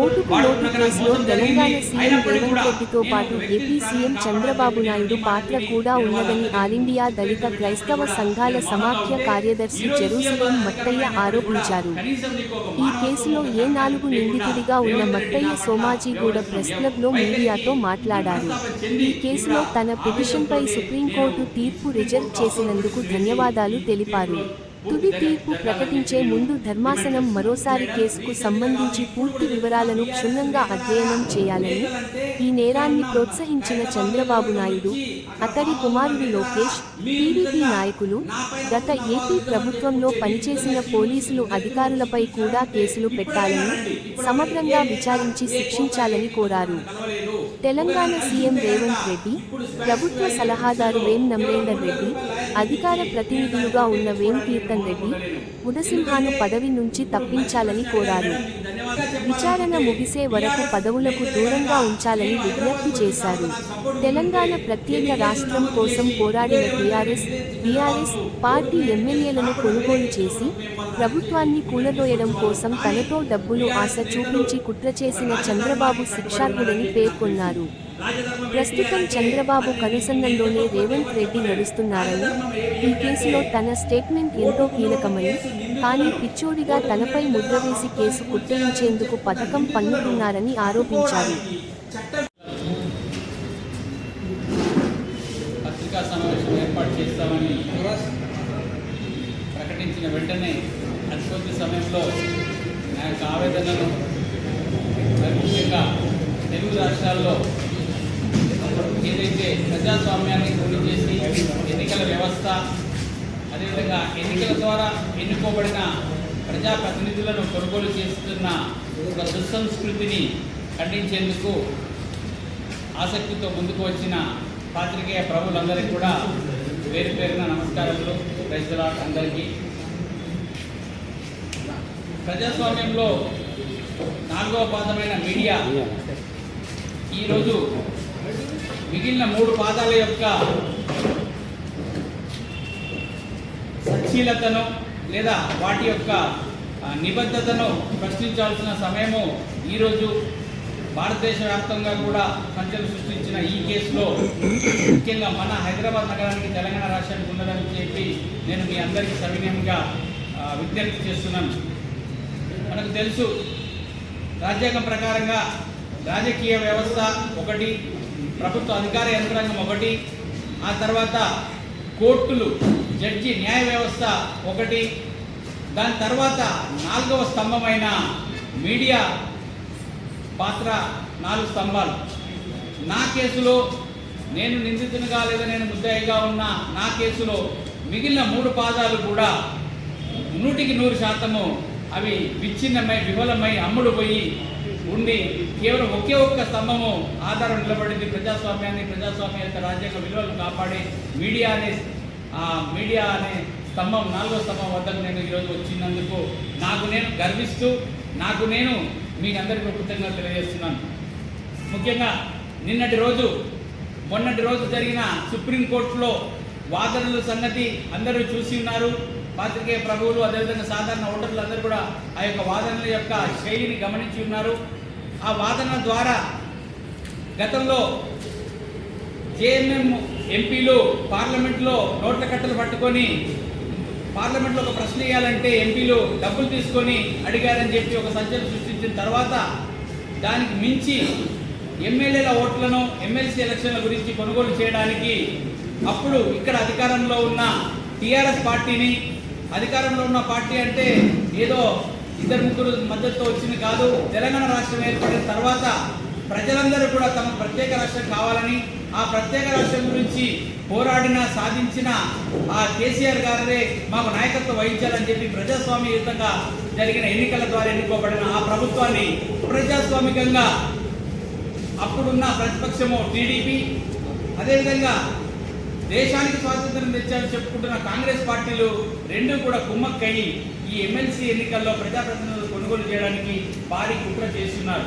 ఓటుకు నోటు కేసులో తెలంగాణ సీఎం రేవంత్ రెడ్డితో పాటు ఏపీ సీఎం చంద్రబాబు నాయుడు పాత్ర కూడా ఉన్నదని ఆలిండియా దళిత క్రైస్తవ సంఘాల సమాఖ్య కార్యదర్శి జెరూసలేం మట్టయ్య ఆరోపించారు. ఈ కేసులో ఏ నాలుగు నిందితుడిగా ఉన్న మట్టయ్య సోమాజిగూడ ప్రెస్ క్లబ్లో మీడియాతో మాట్లాడారు. ఈ కేసులో తన పిటిషన్పై సుప్రీంకోర్టు తీర్పు రిజర్వ్ చేసినందుకు ధన్యవాదాలు తెలిపారు. తుది తీర్పు ప్రకటించే ముందు ధర్మాసనం మరోసారి కేసుకు సంబంధించి పూర్తి వివరాలను క్షుణ్ణంగా అధ్యయనం చేయాలని ఈ నేరాన్ని ప్రోత్సహించిన చంద్రబాబు నాయుడు అతడి కుమారుడు లోకేష్ టీడీపీ నాయకులు గత ఏపీ ప్రభుత్వంలో పనిచేసిన పోలీసులు అధికారులపై కూడా కేసులు పెట్టాలని సమగ్రంగా విచారించి శిక్షించాలని కోరారు. తెలంగాణ సీఎం రేవంత్ రెడ్డి ప్రభుత్వ సలహాదారు వేం నమ్రేందర్ రెడ్డి అధికార ప్రతినిధులుగా ఉన్న వేంతీర్థన్ రెడ్డి ఉదసింహాను పదవి నుంచి తప్పించాలని కోరారు. విచారణ ముగిసే వరకు పదవులకు దూరంగా ఉంచాలని విజ్ఞప్తి చేశారు. తెలంగాణ ప్రత్యేక రాష్ట్రం కోసం పోరాడిన టీఆర్ఎస్ బీఆర్ఎస్ పార్టీ ఎమ్మెల్యేలను కొనుగోలు చేసి ప్రభుత్వాన్ని కూలదోయడం కోసం తనతో డబ్బులు ఆశ చూపించి కుట్ర చేసిన చంద్రబాబు శిక్షార్హుడని పేర్కొన్నారు. ప్రస్తుతం చంద్రబాబు కనుసన్నల్లోనే రేవంత్ రెడ్డి నడుస్తున్నారని ఈ కేసులో తన స్టేట్మెంట్ ఎంతో కీలకమని కానీ పిచ్చోడిగా తనపై ముద్ర వేసి కేసు కుట్టేయించేందుకు పథకం పన్నుతున్నారని ఆరోపించారు. ప్రకటించిన వెంటనే అతి సమయంలో నా యొక్క ఆవేదనను ముఖ్యంగా తెలుగు రాష్ట్రాల్లో ఏదైతే ప్రజాస్వామ్యాన్ని కూలి చేసి ఎన్నికల వ్యవస్థ అదేవిధంగా ఎన్నికల ద్వారా ఎన్నుకోబడిన ప్రజాప్రతినిధులను కొనుగోలు చేస్తున్న ఒక దుస్సంస్కృతిని ఖండించేందుకు ఆసక్తితో ముందుకు వచ్చిన పాత్రికేయ ప్రభులందరికీ కూడా పేరు పేరున నమస్కారాలు. రైతుల అందరికీ. ప్రజాస్వామ్యంలో నాలుగవ పాదమైన మీడియా ఈరోజు మిగిలిన మూడు పాదాల యొక్క సచ్చీలతను లేదా వాటి యొక్క నిబద్ధతను ప్రశ్నించాల్సిన సమయము ఈరోజు భారతదేశ వ్యాప్తంగా కూడా సంచలనం సృష్టించిన ఈ కేసులో ముఖ్యంగా మన హైదరాబాద్ నగరానికి తెలంగాణ రాష్ట్రానికి ఉండదని చెప్పి నేను మీ అందరికీ సవినయంగా విజ్ఞప్తి చేస్తున్నాను. మనకు తెలుసు రాజ్యాంగం ప్రకారంగా రాజకీయ వ్యవస్థ ఒకటి ప్రభుత్వ అధికార యంత్రాంగం ఒకటి ఆ తర్వాత కోర్టులు జడ్జి న్యాయ వ్యవస్థ ఒకటి దాని తర్వాత నాలుగవ స్తంభమైన మీడియా పాత్ర నాలుగు స్తంభాలు. నా కేసులో నేను నిందితునిగా లేదా నేను ముద్దాయిగా ఉన్న నా కేసులో మిగిలిన మూడు పాదాలు కూడా నూటికి నూరు శాతము అవి విచ్ఛిన్నమై విఫలమై అమ్ముడు పోయి ఉండి కేవలం ఒకే ఒక్క స్తంభము ఆధారం నిలబడింది. ప్రజాస్వామ్యాన్ని ప్రజాస్వామ్య యొక్క రాజ్యాంగ విలువలను కాపాడే మీడియా అనే ఆ మీడియా అనే స్తంభం నాలుగో స్తంభం వద్దకు నేను ఈరోజు వచ్చినందుకు నాకు నేను గర్విస్తూ నాకు నేను మీకు అందరికీ కృతజ్ఞతలు తెలియజేస్తున్నాను. ముఖ్యంగా నిన్నటి రోజు మొన్నటి రోజు జరిగిన సుప్రీంకోర్టులో వాదనల సంగతి అందరూ చూసి ఉన్నారు. పాత్రికేయ ప్రభువులు అదేవిధంగా సాధారణ ఓటర్లు అందరూ కూడా ఆ యొక్క వాదనల యొక్క శైలిని గమనించి ఉన్నారు. ఆ వాదన ద్వారా గతంలో జేఎంఎం ఎంపీలు పార్లమెంట్లో నోట్ల కట్టలు పట్టుకొని పార్లమెంట్లో ఒక ప్రశ్న వేయాలంటే ఎంపీలు డబ్బులు తీసుకొని అడిగారని చెప్పి ఒక సంచలనం సృష్టించిన తర్వాత దానికి మించి ఎమ్మెల్యేల ఓట్లను ఎమ్మెల్సీ ఎలక్షన్ల గురించి కొనుగోలు చేయడానికి అప్పుడు ఇక్కడ అధికారంలో ఉన్న టీఆర్ఎస్ పార్టీని అధికారంలో ఉన్న పార్టీ అంటే ఏదో ఇద్దరు ముగ్గురు మద్దతుతో వచ్చింది కాదు. తెలంగాణ రాష్ట్రం ఏర్పడిన తర్వాత ప్రజలందరూ కూడా తమ ప్రత్యేక రాష్ట్రం కావాలని ఆ ప్రత్యేక రాష్ట్రం గురించి పోరాడిన సాధించిన ఆ కేసీఆర్ గారే మాకు నాయకత్వం వహించాలని చెప్పి ప్రజాస్వామ్యయుతంగా జరిగిన ఎన్నికల ద్వారా ఎన్నుకోబడిన ఆ ప్రభుత్వాన్ని ప్రజాస్వామికంగా అప్పుడున్న ప్రతిపక్షము టీడీపీ అదేవిధంగా దేశానికి స్వాతంత్రం తెచ్చారని చెప్పుకుంటున్న కాంగ్రెస్ పార్టీలు రెండు కూడా కుమ్మక్కయి ఈ ఎమ్మెల్సీ ఎన్నికల్లో ప్రజాప్రతినిధులు కొనుగోలు చేయడానికి భారీ కుట్ర చేస్తున్నారు.